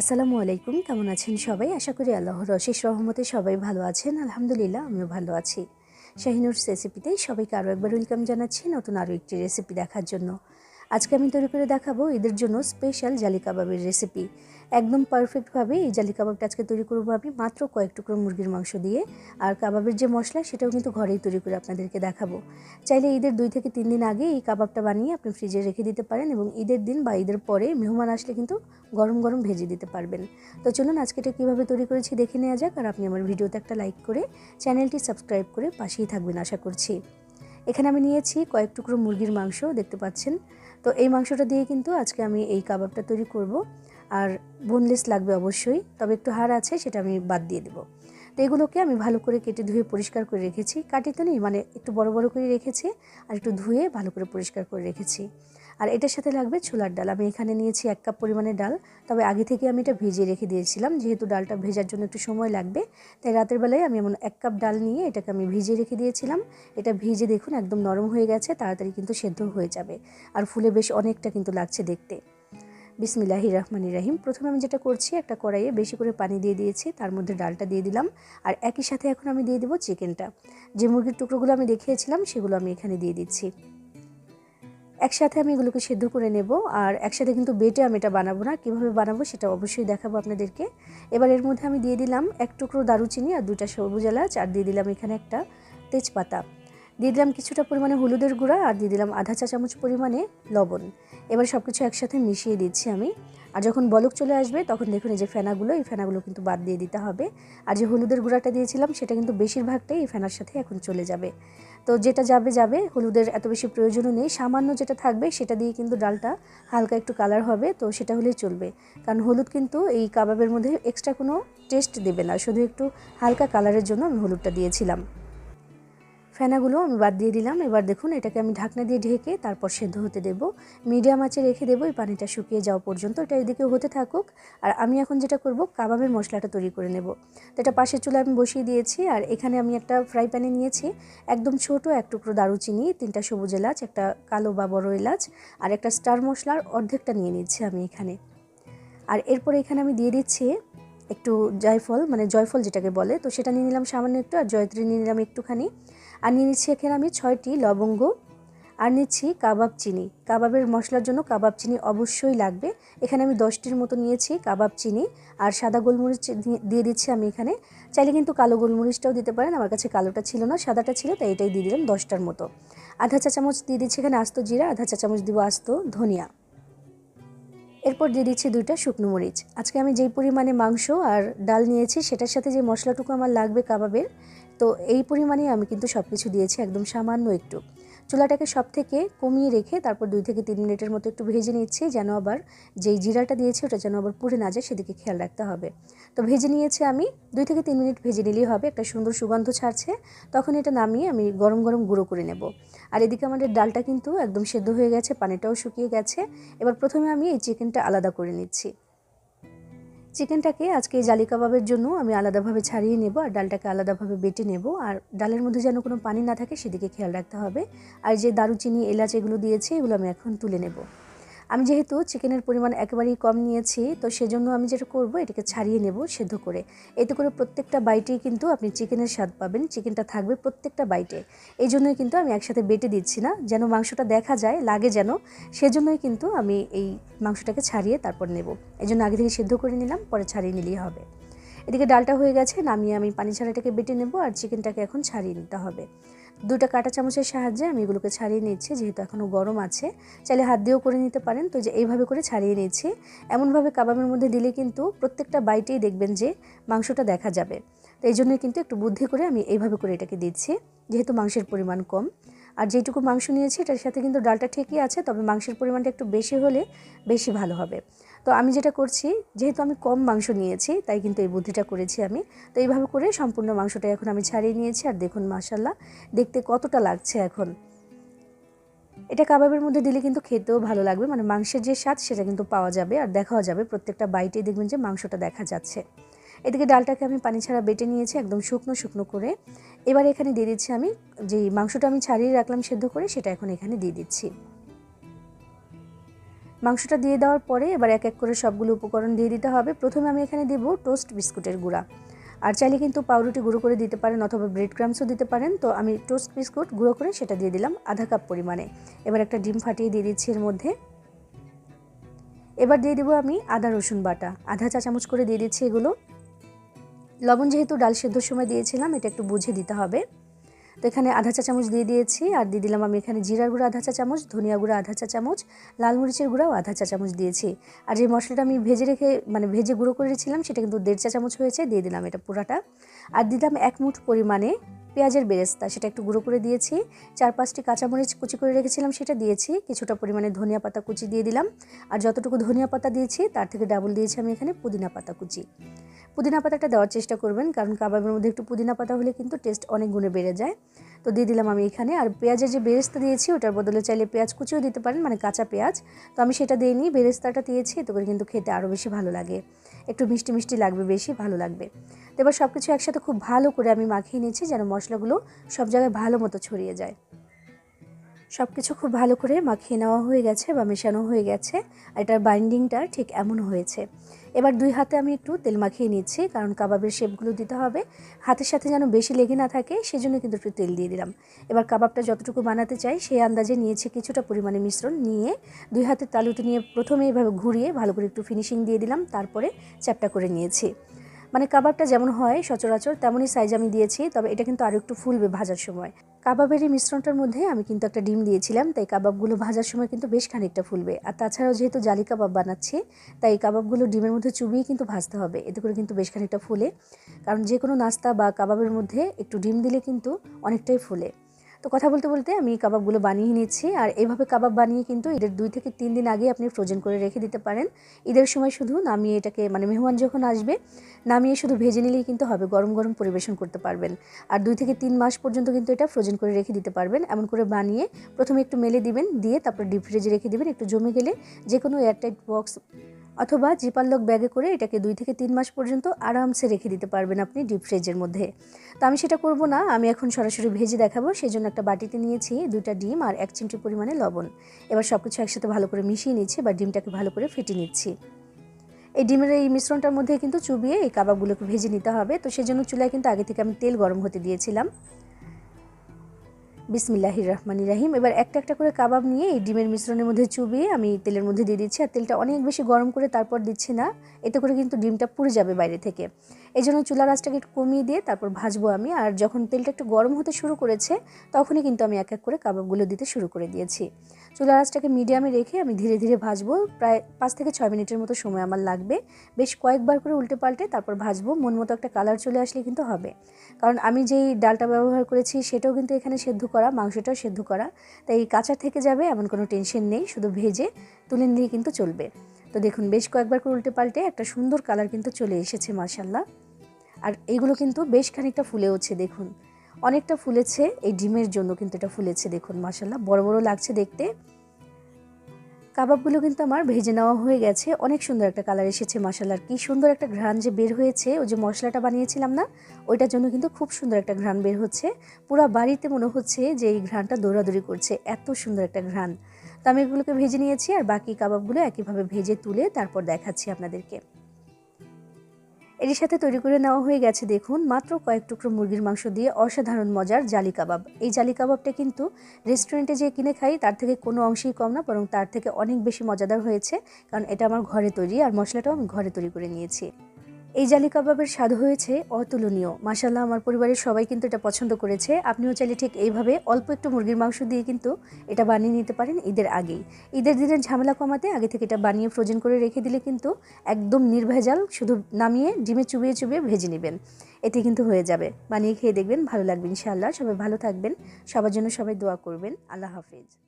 আসসালামু আলাইকুম, কেমন আছেন সবাই? আশা করি আল্লাহর অশেষ রহমতে সবাই ভালো আছেন। আলহামদুলিল্লাহ, আমিও ভালো আছি। শাহিনুর রেসিপিতে সবাইকে আরও একবার ওয়েলকাম জানাচ্ছি নতুন আরও একটি রেসিপি দেখার জন্য। আজকে আমি তৈরি করে দেখাবো এদের জন্য স্পেশাল জালি কাবাবের রেসিপি একদম পারফেক্টভাবে এই জালি কাবাবটা আজকে তৈরি করব আমি মাত্র কয়েক টুকরো মুরগির মাংস দিয়ে। আর কাবাবের যে মশলা, সেটাও কিন্তু ঘরেই তৈরি করে আপনাদেরকে দেখাবো। চাইলে ঈদের দুই থেকে তিন দিন আগে এই কাবাবটা বানিয়ে আপনি ফ্রিজে রেখে দিতে পারেন এবং ঈদের দিন বা ঈদের পরে মেহমান আসলে কিন্তু গরম গরম ভেজে দিতে পারবেন। তো চলুন আজকে এটা কীভাবে তৈরি করেছি দেখে নেওয়া যাক। আর আপনি আমার ভিডিওতে একটা লাইক করে চ্যানেলটি সাবস্ক্রাইব করে পাশেই থাকবেন আশা করছি। এখানে আমি নিয়েছি কয়েক টুকরো মুরগির মাংস, দেখতে পাচ্ছেন। তো এই মাংসটা দিয়ে কিন্তু আজকে আমি এই কাবাবটা তৈরি করব। আর বোনলেস লাগবে অবশ্যই, তবে একটু হাড় আছে সেটা আমি বাদ দিয়ে দেবো। তো এগুলোকে আমি ভালো করে কেটে ধুয়ে পরিষ্কার করে রেখেছি। কাটি তো নেই মানে একটু বড় বড় করে রেখেছি আর একটু ধুয়ে ভালো করে পরিষ্কার করে রেখেছি। আর এটার সাথে লাগবে ছোলার ডাল। আমি এখানে নিয়েছি এক কাপ পরিমাণে ডাল। তবে আগে থেকে আমি এটা ভিজিয়ে রেখে দিয়েছিলাম। যেহেতু ডালটা ভেজার জন্য একটু সময় লাগবে, তাই রাতের বেলায় আমি এমন এক কাপ ডাল নিয়ে এটাকে আমি ভিজিয়ে রেখে দিয়েছিলাম। এটা ভিজে দেখুন একদম নরম হয়ে গেছে, তাড়াতাড়ি কিন্তু সেদ্ধ হয়ে যাবে। আর ফুলে বেশ অনেকটা কিন্তু লাগছে দেখতে। বিসমিল্লাহি রহমানি রাহিম। প্রথমে আমি যেটা করছি, একটা কড়াইয়ে বেশি করে পানি দিয়ে দিয়েছি, তার মধ্যে ডালটা দিয়ে দিলাম। আর একই সাথে এখন আমি দিয়ে দেবো চিকেনটা। যে মুরগির টুকরোগুলো আমি দেখিয়েছিলাম, সেগুলো আমি এখানে দিয়ে দিচ্ছি। একসাথে আমি এগুলোকে সেদ্ধ করে নেব, আর একসাথে কিন্তু বেটে আমি এটা বানাবো না। কীভাবে বানাবো সেটা অবশ্যই দেখাবো আপনাদেরকে। এবার এর মধ্যে আমি দিয়ে দিলাম এক টুকরো দারুচিনি আর দুটা সবুজ এলাচ, আর দিয়ে দিলাম এখানে একটা তেজপাতা। দিয়ে দিলাম কিছুটা পরিমাণে হলুদের গুঁড়া, আর দিয়ে দিলাম আধা চা চামচ পরিমাণে লবণ। এবার সব কিছু একসাথে মিশিয়ে দিচ্ছি আমি। আর যখন বলক চলে আসবে, তখন দেখুন এই যে ফেনাগুলো, এই ফেনাগুলো কিন্তু বাদ দিয়ে দিতে হবে। আর যে হলুদের গুঁড়াটা দিয়েছিলাম, সেটা কিন্তু বেশিরভাগটাই এই ফেনার সাথে এখন চলে যাবে। তো যেটা যাবে যাবে, হলুদের এত বেশি প্রয়োজনও নেই। সামান্য যেটা থাকবে, সেটা দিয়ে কিন্তু ডালটা হালকা একটু কালার হবে, তো সেটা হলেই চলবে। কারণ হলুদ কিন্তু এই কাবাবের মধ্যে এক্সট্রা কোনো টেস্ট দেবে না। শুধু একটু হালকা কালারের জন্য আমি হলুদটা দিয়েছিলাম। ফেনাগুলো আমি বাদ দিয়ে দিলাম। এবার দেখুন এটাকে আমি ঢাকনা দিয়ে ঢেকে তারপর সেদ্ধ হতে দেব। মিডিয়াম আঁচে রেখে দেবো এই পানিটা শুকিয়ে যাওয়া পর্যন্ত। এটা এদিকে হতে থাকুক। আর আমি এখন যেটা করব, কাবাবের মশলাটা তৈরি করে নেব। তো এটা পাশের চুলে আমি বসিয়ে দিয়েছি। আর এখানে আমি একটা ফ্রাই প্যানে নিয়েছি। একদম ছোট এক টুকরো দারুচিনি, তিনটা সবুজ এলাচ, একটা কালো বা বড় এলাচ, আর একটা স্টার মশলার অর্ধেকটা নিয়ে নিচ্ছি আমি এখানে। আর এরপর এখানে আমি দিয়ে দিচ্ছি একটু জয়ফল মানে জয়ফল যেটাকে বলে। তো সেটা নিয়ে নিলাম সামান্য একটু, আর জয়ত্রী নিয়ে নিলাম একটুখানি। আর নিয়ে নিচ্ছি এখানে আমি ছয়টি লবঙ্গ। আর নিচ্ছি কাবাব চিনি। কাবাবের মশলার জন্য কাবাব চিনি অবশ্যই লাগবে। এখানে আমি দশটির মতো নিয়েছি কাবাব চিনি। আর সাদা গোলমরিচ দিয়ে দিচ্ছি আমি এখানে। চাইলে কিন্তু কালো গোলমরিচটাও দিতে পারেন। আমার কাছে কালোটা ছিল না, সাদাটা ছিল, তাই এটাই দিয়ে দিলাম দশটার মতো। আধা চা চামচ দিয়ে দিচ্ছি এখানে আস্ত জিরা, আধা চা চামচ দিব আস্ত ধনিয়া। এরপর দিয়ে দিচ্ছি দুইটা শুকনো মরিচ। আজকে আমি যেই পরিমাণে মাংস আর ডাল নিয়েছি, সেটার সাথে যে মশলাটুকু আমার লাগবে কাবাবের, তো এই পরিমাণে আমি কিন্তু সব কিছু দিয়েছি একদম সামান্য একটু। চুলাটাকে সব থেকে কমিয়ে রেখে তারপর দুই থেকে তিন মিনিটের মতো একটু ভেজে নিচ্ছি যেন আবার যেই জিরাটা দিয়েছি ওটা যেন আবার পুড়ে না যায়, সেদিকে খেয়াল রাখতে হবে। তো ভেজে নিয়েছি আমি, দুই থেকে তিন মিনিট ভেজে নিলেই হবে, একটা সুন্দর সুগন্ধ ছাড়ছে, তখন এটা নামিয়ে আমি গরম গরম গুঁড়ো করে নেব। আর এদিকে আমাদের ডালটা কিন্তু একদম সেদ্ধ হয়ে গেছে, পানিটাও শুকিয়ে গেছে, এবার প্রথমে আমি এই চিকেনটা আলাদা করে নিচ্ছি। চিকেনটাকে আজকে জালি কাবাবের জন্য আমি আলাদাভাবে ছাড়িয়ে নেব আর ডালটাকে আলাদাভাবে বেটে নেব। আর ডালের মধ্যে যেন কোনো পানি না থাকে, সেদিকে খেয়াল রাখতে হবে। আর যে দারুচিনি, এলাচ এগুলো দিয়েছে, এগুলো আমি এখন তুলে নেব। আমি যেহেতু চিকেনের পরিমাণ একেবারেই কম নিয়েছি, তো সেজন্য আমি যেটা করব, এটাকে ছাড়িয়ে নেব সেদ্ধ করে। এতে করে প্রত্যেকটা বাইটেই কিন্তু আপনি চিকেনের স্বাদ পাবেন, চিকেনটা থাকবে প্রত্যেকটা বাইটে। এই জন্যই কিন্তু আমি একসাথে বেটে দিচ্ছি না, যেন মাংসটা দেখা যায়, লাগে যেন, সেজন্যই কিন্তু আমি এই মাংসটাকে ছাড়িয়ে তারপর নেব। এই জন্য আগে থেকে সেদ্ধ করে নিলাম, পরে ছাড়িয়ে নিলেই হবে। এদিকে ডালটা হয়ে গেছে, নামিয়ে আমি পানি ছাড়াটাকে বেটে নেব, আর চিকেনটাকে এখন ছাড়িয়ে নিতে হবে। দুটা কাঁটা চামচের সাহায্যে আমি এগুলোকে ছাড়িয়ে নিচ্ছি, যেহেতু এখনও গরম আছে। চাইলে হাত দিয়েও করে নিতে পারেন, তো যে এইভাবে করে ছাড়িয়ে নিচ্ছি। এমনভাবে কাবাবের মধ্যে দিলে কিন্তু প্রত্যেকটা বাইটেই দেখবেন যে মাংসটা দেখা যাবে। তো এই জন্যই কিন্তু একটু বুদ্ধি করে আমি এইভাবে করে এটাকে দিচ্ছি, যেহেতু মাংসের পরিমাণ কম। আর যেটুকু মাংস নিয়েছি, এটার সাথে কিন্তু ডালটা ঠিকই আছে, তবে মাংসের পরিমাণটা একটু বেশি হলে বেশি ভালো হবে। তো আমি যেটা করছি, যেহেতু আমি কম মাংস নিয়েছি, তাই কিন্তু এই বুদ্ধিটা করেছি আমি। তো এইভাবে করে সম্পূর্ণ মাংসটা এখন আমি ছাড়িয়ে নিয়েছি। আর দেখুন মাসাল্লাহ দেখতে কতটা লাগছে এখন। এটা কাবাবের মধ্যে দিলে কিন্তু খেতেও ভালো লাগবে। মানে মাংসের যে স্বাদ, সেটা কিন্তু পাওয়া যাবে আর দেখাও যাবে। প্রত্যেকটা বাইটে দেখবেন যে মাংসটা দেখা যাচ্ছে। এদিকে ডালটাকে আমি পানি ছাড়া বেটে নিয়েছি একদম শুকনো শুকনো করে। এবার এখানে দিয়ে দিচ্ছি আমি, যেই মাংসটা আমি ছাড়িয়ে রাখলাম সেদ্ধ করে, সেটা এখন এখানে দিয়ে দিচ্ছি। মাংসটা দিয়ে দেওয়ার পরে এবার এক এক করে সবগুলো উপকরণ দিয়ে দিতে হবে। প্রথমে আমি এখানে দেবো টোস্ট বিস্কুটের গুঁড়া। আর চাইলে কিন্তু পাউরুটি গুঁড়ো করে দিতে পারেন অথবা ব্রেড ক্রামসও দিতে পারেন। তো আমি টোস্ট বিস্কুট গুঁড়ো করে সেটা দিয়ে দিলাম আধা কাপ পরিমাণে। এবার একটা ডিম ফাটিয়ে দিয়ে দিচ্ছি এর মধ্যে। এবার দিয়ে দেবো আমি আদা, রসুন বাটা। আধা চা চামচ করে দিয়ে দিচ্ছি এগুলো। লবণ যেহেতু ডাল সেদ্ধর সময় দিয়েছিলাম, এটা একটু বুঝে দিতে হবে। তো এখানে আধা চা চামচ দিয়ে দিয়েছি, আর দিয়ে দিলাম আমি এখানে জিরার গুঁড়ো আধা চা চামচ, ধনিয়া গুঁড়ো আধা চা চামচ, লাল মরিচের গুঁড়াও আধা চা চামচ দিয়েছি। আর যে মশলাটা আমি ভেজে রেখে মানে ভেজে গুঁড়ো করেছিলাম, সেটা কিন্তু দেড় চা চামচ হয়েছে, দিয়ে দিলাম এটা পুরাটা। আর দিলাম এক মুঠ পরিমাণে পেঁয়াজের বেরেস্তা, সেটা একটু গুঁড়ো করে দিয়েছি। চার পাঁচটি কাঁচামরিচ কুচি করে রেখেছিলাম, সেটা দিয়েছি। কিছুটা পরিমাণে ধনিয়া পাতা কুচি দিয়ে দিলাম। আর যতটুকু ধনিয়া পাতা দিয়েছি, তার থেকে ডাবল দিয়েছি আমি এখানে পুদিনা পাতা কুচি। পুদিনা পাতাটা দেওয়ার চেষ্টা করবেন, কারণ কাবাবের মধ্যে একটু পুদিনা পাতা হলে কিন্তু টেস্ট অনেক গুণে বেড়ে যায়। তো দিয়ে দিলাম আমি এখানে। আর পেঁয়াজের যে বেরেস্তা দিয়েছি, ওটার বদলে চাইলে পেঁয়াজ কুচিও দিতে পারেন মানে কাঁচা পেঁয়াজ। তো আমি সেটা দিয়ে নিই, বেরেস্তাটা দিয়েছি, এতে করে কিন্তু খেতে আরও বেশি ভালো লাগে। একটু মিষ্টি মিষ্টি লাগবে বেশি, ভালো লাগবে। তো এবার সব কিছু একসাথে খুব ভালো করে আমি মাখিয়ে নিয়েছি যেন মশলাগুলো সব জায়গায় ভালো মতো ছড়িয়ে যায়। সব কিছু খুব ভালো করে মাখিয়ে নেওয়া হয়ে গেছে বা মেশানো হয়ে গেছে, আর এটার বাইন্ডিংটা ঠিক এমন হয়েছে। এবার দুই হাতে আমি একটু তেল মাখিয়ে নিচ্ছি, কারণ কাবাবের শেপগুলো দিতে হবে। হাতের সাথে যেন বেশি লেগে না থাকে, সেজন্য কিন্তু একটু তেল দিয়ে দিলাম। এবার কাবাবটা যতটুকু বানাতে চাই, সেই আন্দাজে নিয়েছি কিছুটা পরিমাণে মিশ্রণ নিয়ে দুই হাতের তালুতে নিয়ে প্রথমে এইভাবে ঘুরিয়ে ভালো করে একটু ফিনিশিং দিয়ে দিলাম, তারপরে চ্যাপটা করে নিয়েছি। মানে কাবাবটা যেমন হয় সচরাচর তেমনই সাইজ আমি দিয়েছি, তবে এটা কিন্তু আরও একটু ফুলবে ভাজার সময়। কাবাবের এই মিশ্রণটার মধ্যে আমি কিন্তু একটা ডিম দিয়েছিলাম, তাই কাবাবগুলো ভাজার সময় কিন্তু বেশ খানিকটা ফুলবে। আর তাছাড়াও যেহেতু জালি কাবাব বানাচ্ছে, তাই কাবাবগুলো ডিমের মধ্যে চুবিয়ে কিন্তু ভাজতে হবে, এতে করে কিন্তু বেশ খানিকটা ফুলে। কারণ যে কোনো নাস্তা বা কাবাবের মধ্যে একটু ডিম দিলে কিন্তু অনেকটাই ফুলে। তো কথা বলতে বলতে আমি কাবাবগুলো বানিয়ে নিচ্ছি আর এভাবে কাবাব বানিয়ে কিন্তু ঈদের দুই থেকে তিন দিন আগে আপনি ফ্রোজেন করে রেখে দিতে পারেন। ঈদের সময় শুধু নামিয়ে এটাকে মানে মেহমান যখন আসবে, নামিয়ে শুধু ভেজে নিলেই কিন্তু হবে, গরম গরম পরিবেশন করতে পারবেন। আর দুই থেকে তিন মাস পর্যন্ত কিন্তু এটা ফ্রোজেন করে রেখে দিতে পারবেন। এমন করে বানিয়ে প্রথমে একটু মেলে দিবেন, দিয়ে তারপর ডিপ ফ্রিজে রেখে দিবেন। একটু জমে গেলে যে কোনো এয়ারটাইট বক্স অথবা জিপারলক ব্যাগে করে এটাকে দুই থেকে তিন মাস পর্যন্ত আরামসে রেখে দিতে পারবেন আপনি ডিপ ফ্রিজের মধ্যে। তো আমি সেটা করব না, আমি এখন সরাসরি ভেজে দেখাবো। সেই জন্য একটা বাটিতে নিয়েছি দুইটা ডিম আর এক চিমটি পরিমাণে লবণ। এবার সব কিছু একসাথে ভালো করে মিশিয়ে নিচ্ছি বা ডিমটাকে ভালো করে ফেটে নিচ্ছি। এই ডিমের এই মিশ্রণটার মধ্যে কিন্তু চুবিয়ে এই কাবাবগুলোকে ভেজে নিতে হবে। তো সেজন্য চুলায় কিন্তু আগে থেকে আমি তেল গরম হতে দিয়েছিলাম। বিসমিল্লাহির রহমানি রাহিম। এবার একটা একটা করে কাবাব নিয়ে এই ডিমের মিশ্রণের মধ্যে চুবিয়ে আমি তেলের মধ্যে দিয়ে দিচ্ছি। আর তেলটা অনেক বেশি গরম করে তারপর দিচ্ছি না। এতে করে কিন্তু ডিমটা পুড়ে যাবে বাইরে থেকে। এই জন্য চুলার আঁচটাকে একটু কমিয়ে দিয়ে তারপর ভাজবো আমি। আর যখন তেলটা একটু গরম হতে শুরু করেছে, তখনই কিন্তু আমি এক এক করে কাবাবগুলো দিতে শুরু করে দিয়েছি। চুলার আঁচটাকে মিডিয়ামে রেখে আমি ধীরে ধীরে ভাজবো। প্রায় পাঁচ থেকে ছয় মিনিটের মতো সময় আমার লাগবে। বেশ কয়েকবার করে উল্টে পাল্টে তারপর ভাজবো। মন মতো একটা কালার চলে আসলে কিন্তু হবে। কারণ আমি যেই ডালটা ব্যবহার করেছি, সেটাও কিন্তু এখানে সেদ্ধ করা, মাংসটাও সেদ্ধ করা। তাই কাঁচা থেকে যাবে, এমন কোনো টেনশন নেই। শুধু ভেজে তুলে নিয়ে কিন্তু চলবে। তো দেখুন, বেশ কয়েকবার করে উল্টে পাল্টে একটা সুন্দর কালার কিন্তু চলে এসেছে মার্শাল্লাহ আর এইগুলো কিন্তু বেশ খানিকটা ফুলেওছে, দেখুন। অনেকটা ফুলেছে, এই ডিমের জন্য কিন্তু এটা ফুলেছে, দেখুন মাসাল্লাহ বড় বড় লাগছে দেখতে। কাবাবগুলো কিন্তু আমার ভেজে নেওয়া হয়ে গেছে। অনেক সুন্দর একটা কালার এসেছে মশলার কি সুন্দর একটা ঘ্রাণ যে বের হয়েছে, ওই যে মশলাটা বানিয়েছিলাম না, ওইটার জন্য কিন্তু খুব সুন্দর একটা ঘ্রাণ বের হচ্ছে। পুরো বাড়িতে মনে হচ্ছে যে এই ঘ্রাণটা দৌড়াদৌড়ি করছে, এত সুন্দর একটা ঘ্রাণ। তো আমি এগুলোকে ভেজে নিয়েছি, আর বাকি কাবাবগুলো একইভাবে ভেজে তুলে তারপর দেখাচ্ছি আপনাদেরকে। এর সাথে তৈরি করে নেওয়া হয়ে গেছে, দেখুন, মাত্র কয়েক টুকরো মুরগির মাংস দিয়ে অসাধারণ মজার জালি কাবাব। এই জালি কাবাবটা কিন্তু রেস্টুরেন্টে যে কিনে খাই, তার থেকে কোনো অংশেই কম না, বরং তার থেকে অনেক বেশি মজাদার হয়েছে, কারণ এটা আমার ঘরে তৈরি, আর মশলাটাও আমি ঘরে তৈরি করে নিয়েছি। এই জালি কাবাবের স্বাদ হয়েছে অতুলনীয়। মাসাল্লাহ আমার পরিবারের সবাই কিন্তু এটা পছন্দ করেছে। আপনিও চাইলে ঠিক এইভাবে অল্প একটু মুরগির মাংস দিয়ে কিন্তু এটা বানিয়ে নিতে পারেন ঈদের আগেই। ঈদের দিনের ঝামেলা কমাতে আগে থেকে এটা বানিয়ে ফ্রোজেন করে রেখে দিলে কিন্তু একদম নির্ভেজাল, শুধু নামিয়ে ডিমে চুবিয়ে চুবিয়ে ভেজে নেবেন। এতে কিন্তু হয়ে যাবে। বানিয়ে খেয়ে দেখবেন, ভালো লাগবে ইনশাআল্লাহ। সবাই ভালো থাকবেন। সবার জন্য সবাই দোয়া করবেন। আল্লাহ হাফিজ।